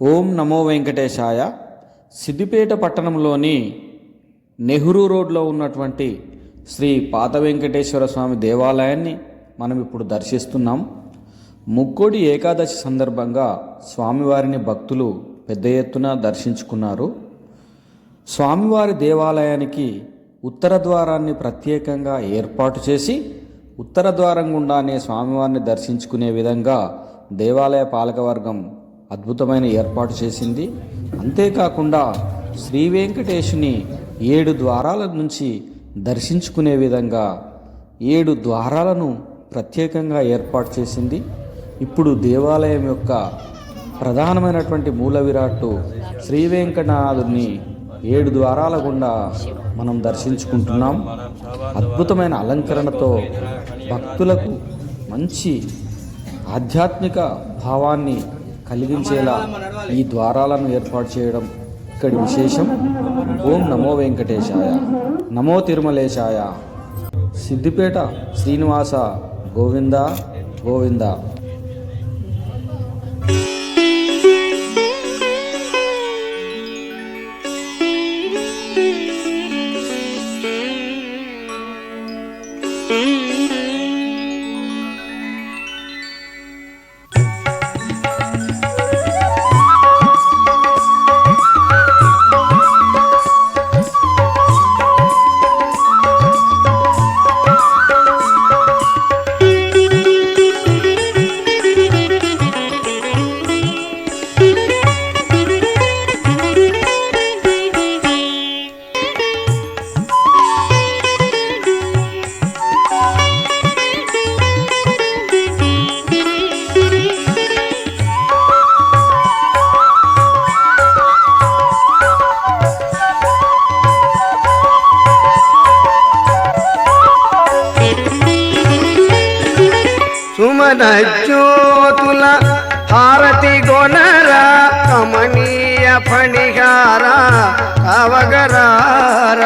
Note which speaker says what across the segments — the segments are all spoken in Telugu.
Speaker 1: ఓం నమో వెంకటేశాయ. సిద్దిపేట పట్టణంలోని నెహ్రూ రోడ్లో ఉన్నటువంటి శ్రీ పాత వెంకటేశ్వర స్వామి దేవాలయాన్ని మనం ఇప్పుడు దర్శిస్తున్నాం. ముక్కోడి ఏకాదశి సందర్భంగా స్వామివారిని భక్తులు పెద్ద ఎత్తున దర్శించుకున్నారు. స్వామివారి దేవాలయానికి ఉత్తర ద్వారాన్ని ప్రత్యేకంగా ఏర్పాటు చేసి ఉత్తర ద్వారం గుండానే స్వామివారిని దర్శించుకునే విధంగా దేవాలయ పాలకవర్గం అద్భుతమైన ఏర్పాటు చేసింది. అంతేకాకుండా శ్రీ వెంకటేశుని ఏడు ద్వారాల నుంచి దర్శించుకునే విధంగా ఏడు ద్వారాలను ప్రత్యేకంగా ఏర్పాటు చేసింది. ఇప్పుడు దేవాలయం యొక్క ప్రధానమైనటువంటి మూల విరాట్టు శ్రీ వెంకటనాథుని ఏడు ద్వారాల గుండా మనం దర్శించుకుంటున్నాం. అద్భుతమైన అలంకరణతో భక్తులకు మంచి ఆధ్యాత్మిక భావాన్ని కలిగించేలా ఈ ద్వారాలను ఏర్పాటు చేయడం ఇక్కడి విశేషం. ఓం నమో వెంకటేశాయ. నమో తిరుమలేశాయ. సిద్దిపేట శ్రీనివాస గోవింద గోవింద.
Speaker 2: అవగరార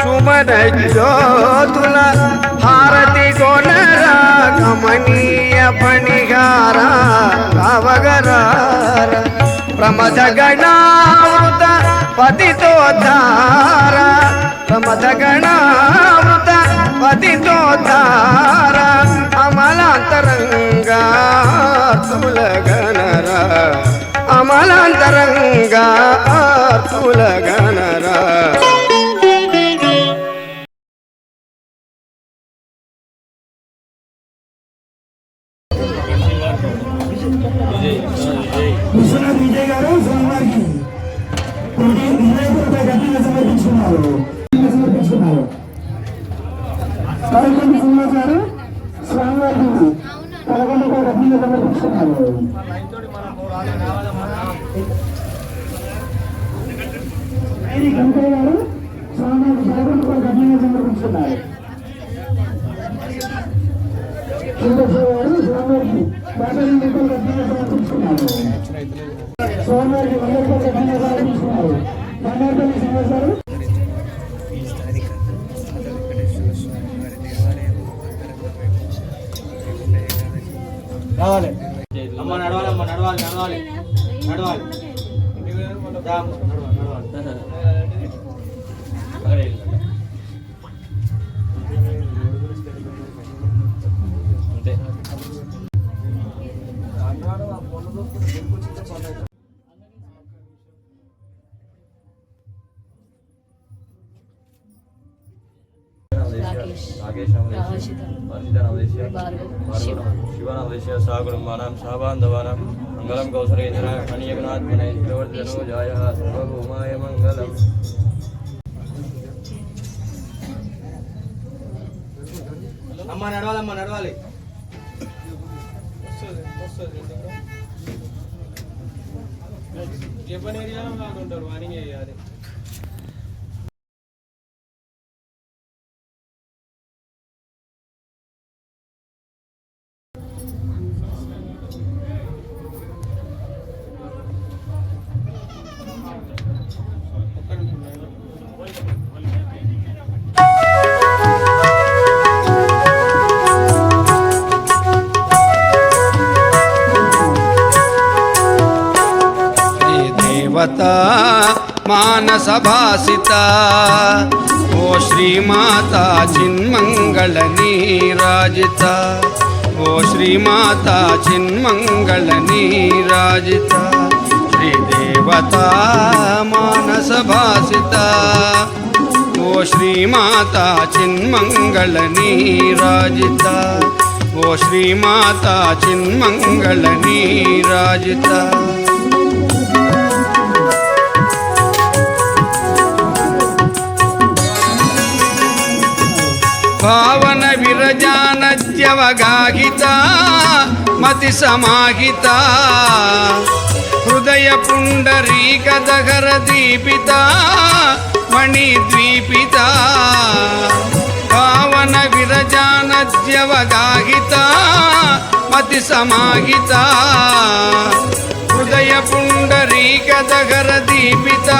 Speaker 2: సుమన జ్యోతుల హారతి గోనరా కమనీయ ఫణిహార అవగరార ప్రమద గణామృత పతితోద్ధార. ప్రమద గణామృత పతితోద్ధార. అమలాంతరంగా తులగణ గనరా అమలాంతరంగా తులగనర
Speaker 3: విశ్వనాథ్ విజయ్ గారు సమర్పించుకున్నారు సమర్పించుకున్నారు స్వామివారికి పదకొండు కోట్ల గట్టిగా సమర్పిస్తున్నారు ఐడి గారు స్వామివారికి పదకొండు కోట్ల గట్టిగా సమర్పిస్తున్నారు చంద్రశేఖర్ గారు స్వామివారికి సోమవారికి వంద రూపాయలు కఠినంగా ప్రారంభించుకున్నారు గారు
Speaker 4: రావాలి అమ్మ నడవాలి అమ్మ నడవాలి నడవాలి. నడవాలి. రా నడవాలి. నడవాలి
Speaker 5: రాకేష్
Speaker 6: నాగేశ్ నవదేశ
Speaker 5: రాహుషిత
Speaker 6: వర్షిత నవదేశ
Speaker 5: భార్గవ్ శివ
Speaker 6: శివ నవదేశ సాగుణమానాం సాబాంధవానాం మంగళం కౌసరేంద్ర కనియగనాథ్మనే ప్రవర్తనో జాయ సర్వభౌమాయ మంగళం
Speaker 4: అమ్మ నడవాలి అమ్మ నడవాలి ఏ పని ఏరియాలో వాళ్ళు ఉంటారు వార్నింగ్ చేయాలి
Speaker 2: మానసభాసిత ఓ శ్రీమాత చిన్మంగళ నీరాజిత ఓ శ్రీమాత చిన్మంగళ నీరాజిత శ్రీదేవత మానసభాసిత ఓ శ్రీమాత చిన్మంగళ నీరాజిత ఓ శ్రీమాత చిన్మంగళ నీరాజిత భావన విరజానద్యవగాహిత మతి సమాహిత హృదయ పుండరీక దగర దీపిత మణిద్వీపిత. భావన విరజానద్యవగాహిత మతి సమాహిత హృదయ పుండరీక దగర దీపిత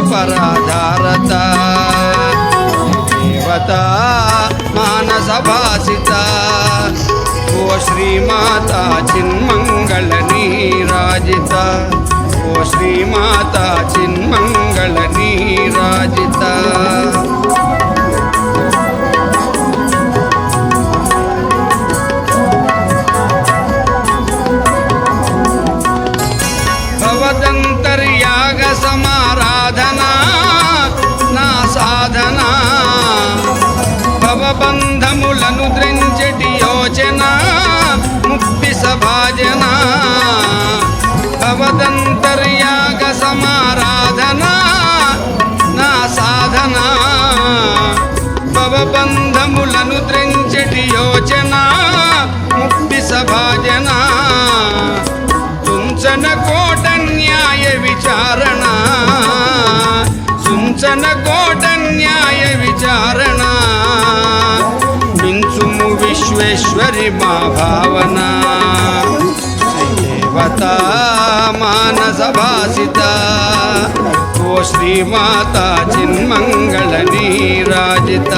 Speaker 2: పరాధారత. దేవత మానస భాసిత ఓ శ్రీమాత చిన్మంగళ నీరాజిత. ఓ శ్రీమాత చిన్మంగళ నీరాజిత. భవబంధములను ద్రించటి యోచన ముక్తి సభాజన. భవదంతర్యాగ సమారాధన నా సాధన. భవబంధములను ద్రించటి యోచన ముక్తి సభాజన. సుంచన కోట న్యాయ విచారణ. సుంచన కోట న్యాయ విచారణ. మించుము విశ్వేశ్వరి మా భావన దేవత మానస భాసిత ఓ శ్రీమాత చిన్మంగళ నీరాజిత.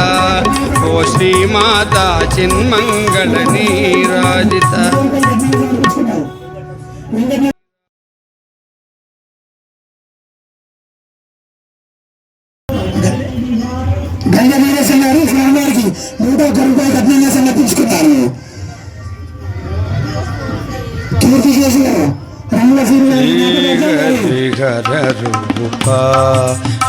Speaker 2: ఓ శ్రీమాత చిన్మంగళ నీరాజిత. రూప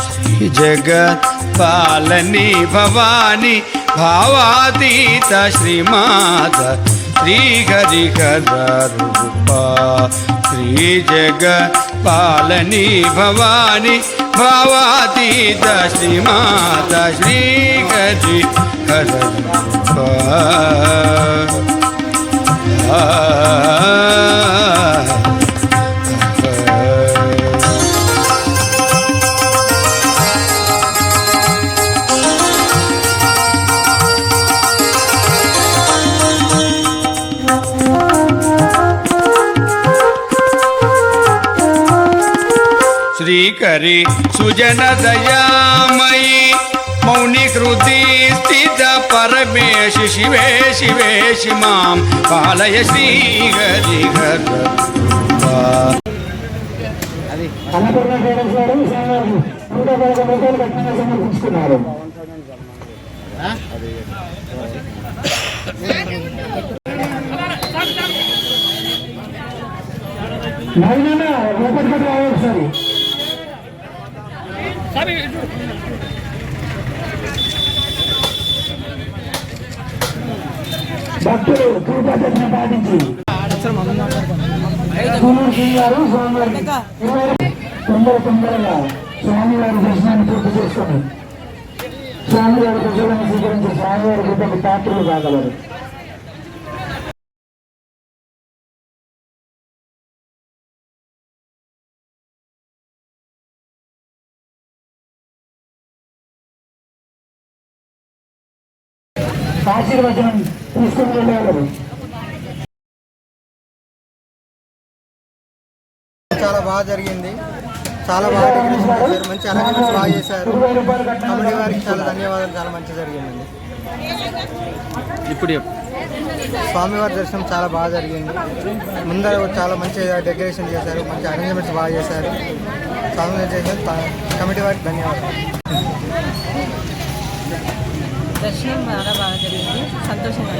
Speaker 2: శ్రీ జగత్ పాలని భవాని భావాతీత శ్రీమాత శ్రీ హరి రూప శ్రీ జగత్ పాలని భవాని భావాతీత శ్రీమాత శ్రీ హరి రూప శ్రీకరి సుజన దయామయీ మౌని కృతి స్థిత పరమేశ శివే శివేశి మాం పాలయ శ్రీహరి హర
Speaker 3: అన్నపూర్ణ ట్రేడర్స్ గారు స్వామివారికి నూట పదకొండు రూపాయలు కట్నంగా సమర్పించుకున్నారు నవీన లోపలికి పట్టు రావాలి ఒకసారి భక్తులు పూజాచరణ పాటించి. గారు స్వామివారికి తొందర తొందరగా స్వామివారి దర్శనాన్ని పూర్తి చేసుకొని స్వామివారి ప్రజలను స్వీకరించి స్వామివారి కృపకు పాత్రలు కాగలరు ఆశీర్వచనం తీసుకుని వెళ్ళగలరు
Speaker 5: చాలా బాగా జరిగింది. చాలా బాగా డెకరేషన్ మంచి అరేంజ్మెంట్స్ బాగా చేశారు. కమిటీ వారికి చాలా ధన్యవాదాలు. చాలా మంచి జరిగిందండి.
Speaker 1: ఇప్పుడు.
Speaker 5: స్వామివారి దర్శనం చాలా బాగా జరిగింది. ముందర చాలా మంచి డెకరేషన్ చేశారు. మంచి అరేంజ్మెంట్స్ బాగా చేశారు. స్వామివారి దర్శనం కమిటీ వారికి ధన్యవాదాలు.
Speaker 7: దర్శనం చాలా బాగా జరిగింది. సంతోషంగా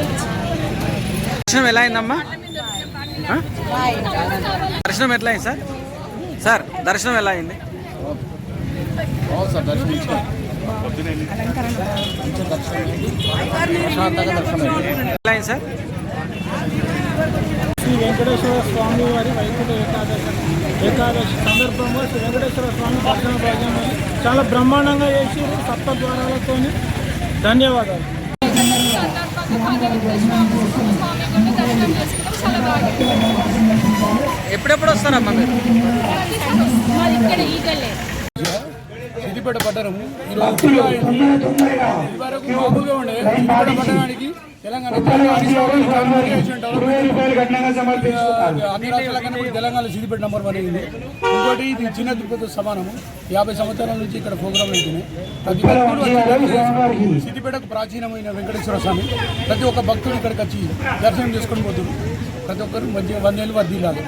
Speaker 1: దర్శనం ఎలా అయిందమ్మా? దర్శనం ఎట్లా అయింది సార్? సార్ దర్శనం ఎలా అయింది? ఎలా అయింది సార్?
Speaker 8: శ్రీ వెంకటేశ్వర స్వామి వారి వైకుంఠ ఏకాదశి. ఏకాదశి సందర్భంగా శ్రీ వెంకటేశ్వర స్వామి దర్శన భాగ్యం చాలా బ్రహ్మాండంగా చేసి సప్త ద్వారాలతో ధన్యవాదాలు.
Speaker 1: ఎప్పుడెప్పుడు వస్తారమ్మా మీరు?
Speaker 9: సిద్దిపేట పట్టణము ఈరోజు ఇదివరకు మామూలుగా ఉండే సిద్దిపేట పట్టణానికి తెలంగాణ అన్ని రాష్ట్రాల కన్నా తెలంగాణ సిద్దిపేట నంబర్ వన్ అయింది. ఇంకోటి ఇది చిన్న తిరుపతి సమానము. యాభై సంవత్సరాల నుంచి ఇక్కడ ప్రోగ్రాం అవుతున్నాయి ప్రతి భక్తుడు సిద్దిపేటకు ప్రాచీనమైన వెంకటేశ్వర స్వామి. ప్రతి ఒక్క భక్తుడు ఇక్కడికి వచ్చి దర్శనం చేసుకొని పోతున్నారు ప్రతి ఒక్కరు మంచి వందేళ్ళు వర్దిల్లాలి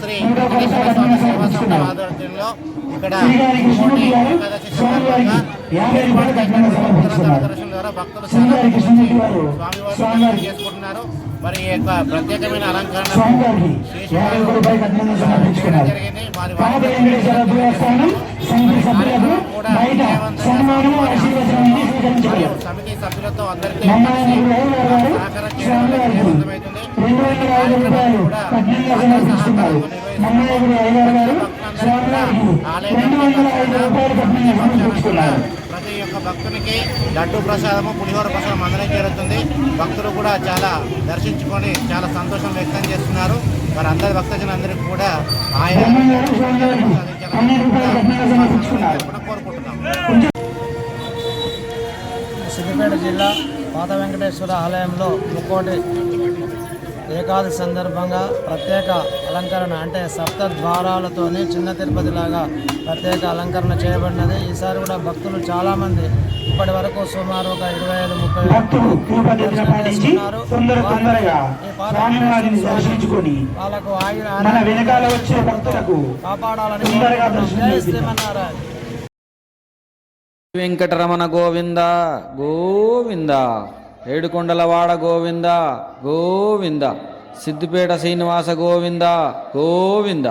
Speaker 5: శ్రీ వెంకటేశ్వర స్వామి సేవా సంఘం ఆధ్వర్యంలో ఇక్కడ చాలా మంది వచ్చి స్వామివారిని దర్శనం చేసుకుంటున్నారు. మరి ఈ యొక్క ప్రత్యేకమైన అలంకరణ చేయడం జరిగింది. వారి వారి కార్యక్రమం కూడా విజయవంతంగా స్వామివారి ఆశీస్సులతో మరియు సమితి సభ్యులతో అందరితో కలిసి సహకారం చేయడం వల్ల విజయవంతమవుతుంది ఈ కార్యక్రమం కూడా అందరి సహకారంతో నిర్వహిస్తున్నారు భక్తులందరికీ కూడా ఆలయం కూడా ప్రతి ఒక్క భక్తునికి లడ్డు ప్రసాదము పులిహోర ప్రసాదం అందడం జరుగుతుంది. భక్తులు కూడా చాలా దర్శించుకొని చాలా సంతోషం వ్యక్తం చేస్తున్నారు. మరి అందరి భక్తజనందరికీ కూడా ఆయన కోరుకుంటున్నాం
Speaker 8: సిద్దిపేట జిల్లా పాత వెంకటేశ్వర ఆలయంలో ముక్కోటి ఏకాదశి సందర్భంగా ప్రత్యేక అలంకరణ అంటే సప్త ద్వారాలతోని చిన్న తిరుపతి లాగా ప్రత్యేక అలంకరణ చేయబడినది. ఈసారి కూడా భక్తులు చాలామంది ఇప్పటి వరకు సుమారు ఒక ఇరవై ఐదు ముప్పై వాళ్ళకు ఆగిన
Speaker 3: మన వెనకాల వచ్చే భక్తులకు
Speaker 8: కాపాడాలని శ్రీమన్నారాయణ.
Speaker 1: వెంకటరమణ గోవింద గోవింద. ఏడుకొండలవాడ గోవింద గోవింద. సిద్దిపేట శ్రీనివాస గోవింద గోవింద.